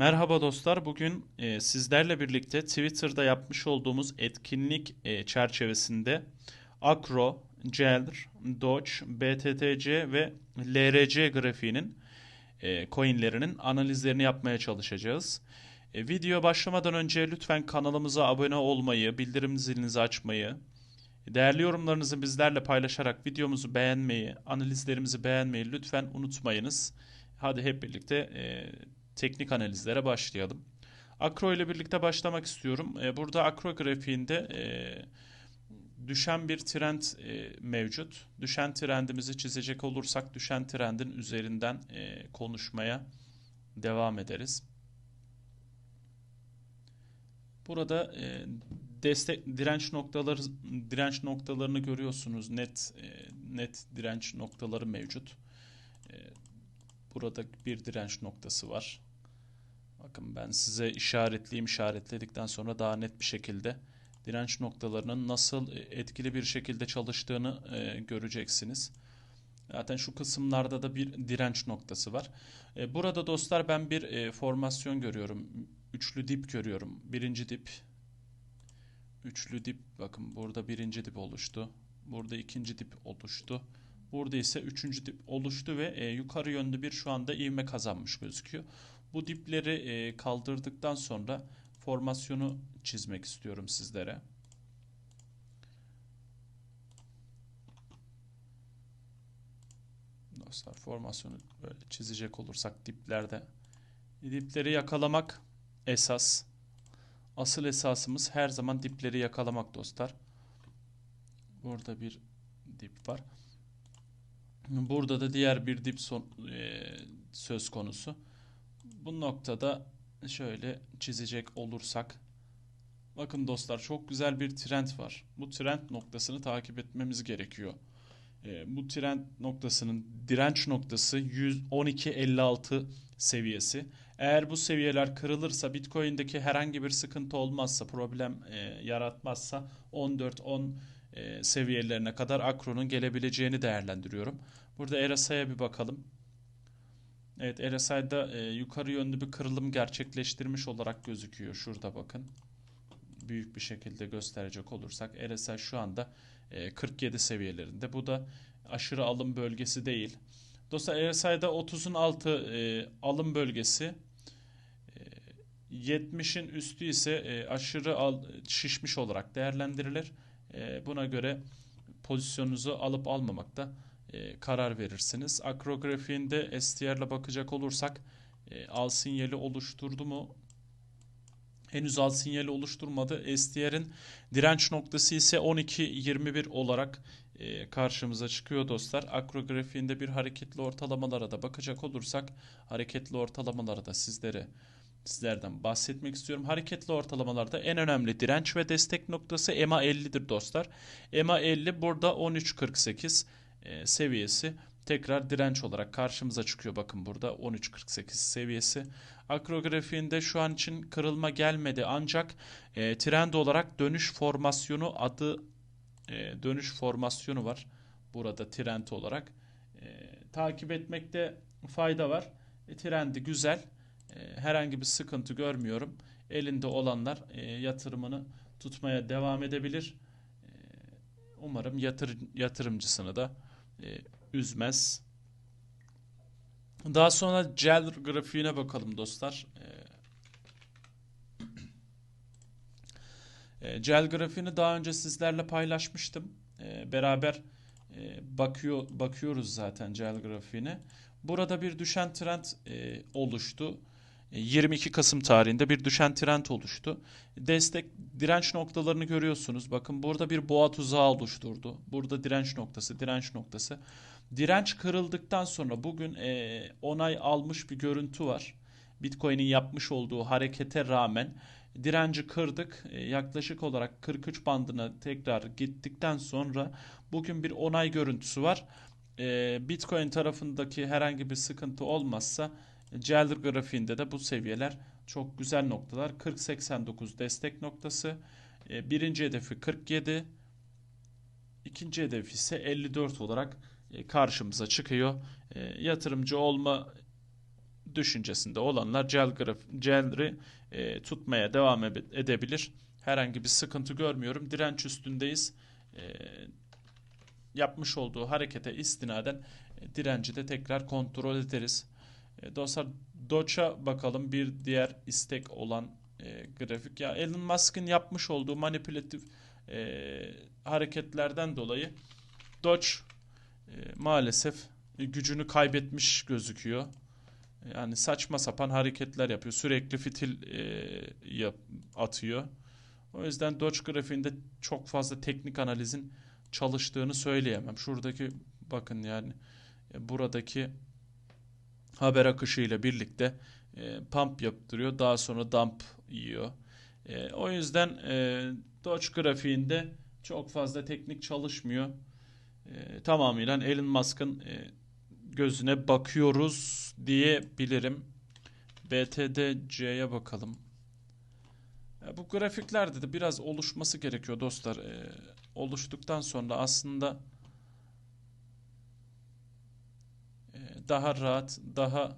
Merhaba dostlar. Bugün e, sizlerle birlikte Twitter'da yapmış olduğumuz etkinlik e, çerçevesinde Akro, Celr, Doge, BTTC ve LRC grafiğinin e, coinlerinin analizlerini yapmaya çalışacağız. E, video başlamadan önce lütfen kanalımıza abone olmayı, bildirim zilinizi açmayı, değerli yorumlarınızı bizlerle paylaşarak videomuzu beğenmeyi, analizlerimizi beğenmeyi lütfen unutmayınız. Hadi hep birlikte e, teknik analizlere başlayalım. Akro ile birlikte başlamak istiyorum. E, burada akro grafiğinde e, düşen bir trend e, mevcut. Düşen trendimizi çizecek olursak düşen trendin üzerinden konuşmaya devam ederiz. Burada destek direnç noktaları direnç noktalarını görüyorsunuz. Net net direnç noktaları mevcut. Burada bir direnç noktası var. Bakın ben size işaretleyeyim işaretledikten sonra daha net bir şekilde direnç noktalarının nasıl etkili bir şekilde çalıştığını e, göreceksiniz. Zaten şu kısımlarda da bir direnç noktası var. E, burada dostlar ben bir e, formasyon görüyorum. Üçlü dip görüyorum. Birinci dip. Üçlü dip bakın burada birinci dip oluştu. Burada ikinci dip oluştu. Burada ise üçüncü dip oluştu ve e, yukarı yönlü bir şu anda ivme kazanmış gözüküyor. Bu dipleri e, kaldırdıktan sonra formasyonu çizmek istiyorum sizlere. Dostlar formasyonu böyle çizecek olursak diplerde dipleri yakalamak esas. Asıl esasımız her zaman dipleri yakalamak dostlar. Burada bir dip var. Burada da diğer bir dip son, e, söz konusu. Bu noktada şöyle çizecek olursak bakın dostlar çok güzel bir trend var. Bu trend noktasını takip etmemiz gerekiyor. E, bu trend noktasının direnç noktası 112.56 seviyesi. Eğer bu seviyeler kırılırsa Bitcoin'deki herhangi bir sıkıntı olmazsa, problem e, yaratmazsa 14-10 e, seviyelerine kadar Akro'nun gelebileceğini değerlendiriyorum. Burada RSI'ye bir bakalım. Evet RSI'da e, yukarı yönlü bir kırılım gerçekleştirmiş olarak gözüküyor. Şurada bakın. Büyük bir şekilde gösterecek olursak RSI şu anda e, 47 seviyelerinde. Bu da aşırı alım bölgesi değil. Dostlar RSI'da 30'un altı e, alım bölgesi. E, 70'in üstü ise e, aşırı şişmiş olarak değerlendirilir. E, buna göre pozisyonunuzu alıp almamakta e, karar verirsiniz. Akrografiğinde STR'la bakacak olursak e, al sinyali oluşturdu mu? Henüz al sinyali oluşturmadı. STR'in direnç noktası ise 12.21 olarak e, karşımıza çıkıyor dostlar. Akrografiğinde bir hareketli ortalamalara da bakacak olursak hareketli ortalamalara da sizlere sizlerden bahsetmek istiyorum. Hareketli ortalamalarda en önemli direnç ve destek noktası EMA 50'dir dostlar. EMA 50 burada 13.48 e, seviyesi tekrar direnç olarak karşımıza çıkıyor. Bakın burada 13.48 seviyesi. Akrografiğinde şu an için kırılma gelmedi ancak e, trend olarak dönüş formasyonu adı e, dönüş formasyonu var. Burada trend olarak e, takip etmekte fayda var. E, trendi güzel. E, herhangi bir sıkıntı görmüyorum. Elinde olanlar e, yatırımını tutmaya devam edebilir. E, umarım yatır, yatırımcısını da e, üzmez. Daha sonra gel grafiğine bakalım dostlar. E, gel grafiğini daha önce sizlerle paylaşmıştım. E, beraber e, bakıyor bakıyoruz zaten gel grafiğine. Burada bir düşen trend e, oluştu. 22 Kasım tarihinde bir düşen trend oluştu. Destek direnç noktalarını görüyorsunuz. Bakın burada bir boğa tuzağı oluşturdu. Burada direnç noktası, direnç noktası. Direnç kırıldıktan sonra bugün e, onay almış bir görüntü var. Bitcoin'in yapmış olduğu harekete rağmen direnci kırdık. E, yaklaşık olarak 43 bandına tekrar gittikten sonra bugün bir onay görüntüsü var. E, Bitcoin tarafındaki herhangi bir sıkıntı olmazsa Gelder grafiğinde de bu seviyeler çok güzel noktalar. 40-89 destek noktası. E, birinci hedefi 47. ikinci hedef ise 54 olarak e, karşımıza çıkıyor. E, yatırımcı olma düşüncesinde olanlar gel graf, gelri e, tutmaya devam ede- edebilir. Herhangi bir sıkıntı görmüyorum. Direnç üstündeyiz. Yapmış olduğu harekete istinaden direnci de tekrar kontrol ederiz. E, dostlar Doge'a bakalım bir diğer istek olan e, grafik. Ya Elon Musk'ın yapmış olduğu manipülatif e, hareketlerden dolayı Doge e, maalesef gücünü kaybetmiş gözüküyor. Yani saçma sapan hareketler yapıyor. Sürekli fitil e, yap, atıyor. O yüzden Doge grafiğinde çok fazla teknik analizin çalıştığını söyleyemem. Şuradaki bakın yani e, buradaki haber akışıyla birlikte e, pump yaptırıyor. Daha sonra dump yiyor. E, o yüzden e, Doge grafiğinde çok fazla teknik çalışmıyor. E, tamamıyla Elon Musk'ın e, gözüne bakıyoruz diyebilirim. BTDC'ye bakalım. Ya bu grafiklerde de biraz oluşması gerekiyor dostlar. E, oluştuktan sonra aslında e, daha rahat, daha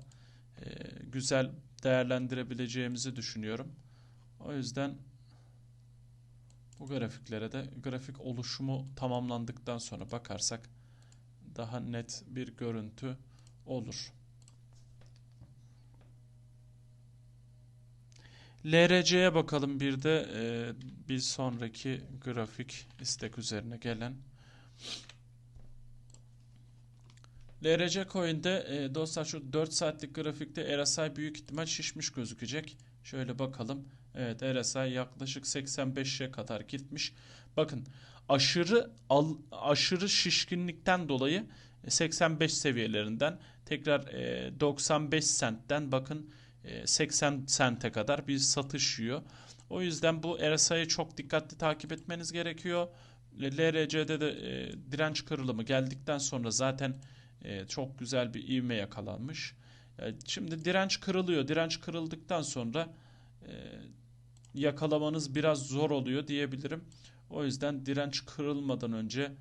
e, güzel değerlendirebileceğimizi düşünüyorum. O yüzden bu grafiklere de grafik oluşumu tamamlandıktan sonra bakarsak daha net bir görüntü olur. LRC'ye bakalım bir de e, bir sonraki grafik istek üzerine gelen. LRC Coin'de e, dostlar şu 4 saatlik grafikte RSI büyük ihtimal şişmiş gözükecek. Şöyle bakalım. Evet RSI yaklaşık 85'e kadar gitmiş. Bakın aşırı al, aşırı şişkinlikten dolayı 85 seviyelerinden tekrar e, 95 sentten bakın e, 80 sente kadar bir satış yiyor. O yüzden bu RSI'yi çok dikkatli takip etmeniz gerekiyor. LRC'de de e, direnç kırılımı geldikten sonra zaten e, çok güzel bir ivme yakalanmış. E, şimdi direnç kırılıyor. Direnç kırıldıktan sonra e, yakalamanız biraz zor oluyor diyebilirim. O yüzden direnç kırılmadan önce e,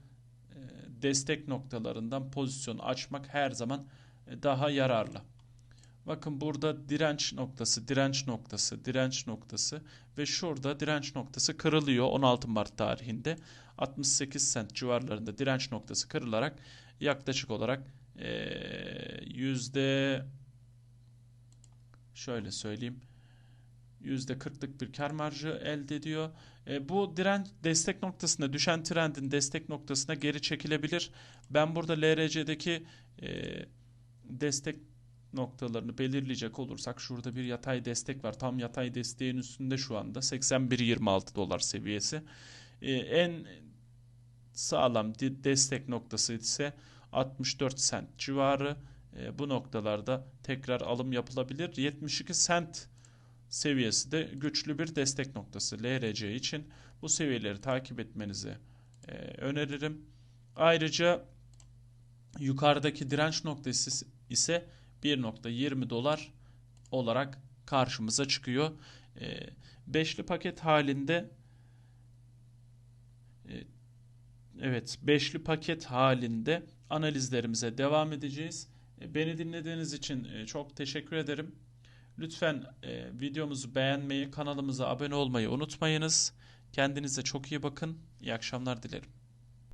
destek noktalarından pozisyon açmak her zaman e, daha yararlı. Bakın burada direnç noktası, direnç noktası, direnç noktası ve şurada direnç noktası kırılıyor 16 Mart tarihinde. 68 sent civarlarında direnç noktası kırılarak yaklaşık olarak yüzde şöyle söyleyeyim yüzde 40'lık bir kar marjı elde ediyor. E, bu direnç destek noktasında düşen trendin destek noktasına geri çekilebilir. Ben burada LRC'deki e, destek noktalarını belirleyecek olursak şurada bir yatay destek var. Tam yatay desteğin üstünde şu anda 81.26 dolar seviyesi. E, en sağlam destek noktası ise 64 sent civarı. E, bu noktalarda tekrar alım yapılabilir. 72 sent seviyesi de güçlü bir destek noktası LRC için. Bu seviyeleri takip etmenizi e, öneririm. Ayrıca yukarıdaki direnç noktası ise 1.20 dolar olarak karşımıza çıkıyor. E, beşli paket halinde e, evet beşli paket halinde analizlerimize devam edeceğiz. E, beni dinlediğiniz için e, çok teşekkür ederim. Lütfen e, videomuzu beğenmeyi, kanalımıza abone olmayı unutmayınız. Kendinize çok iyi bakın. İyi akşamlar dilerim.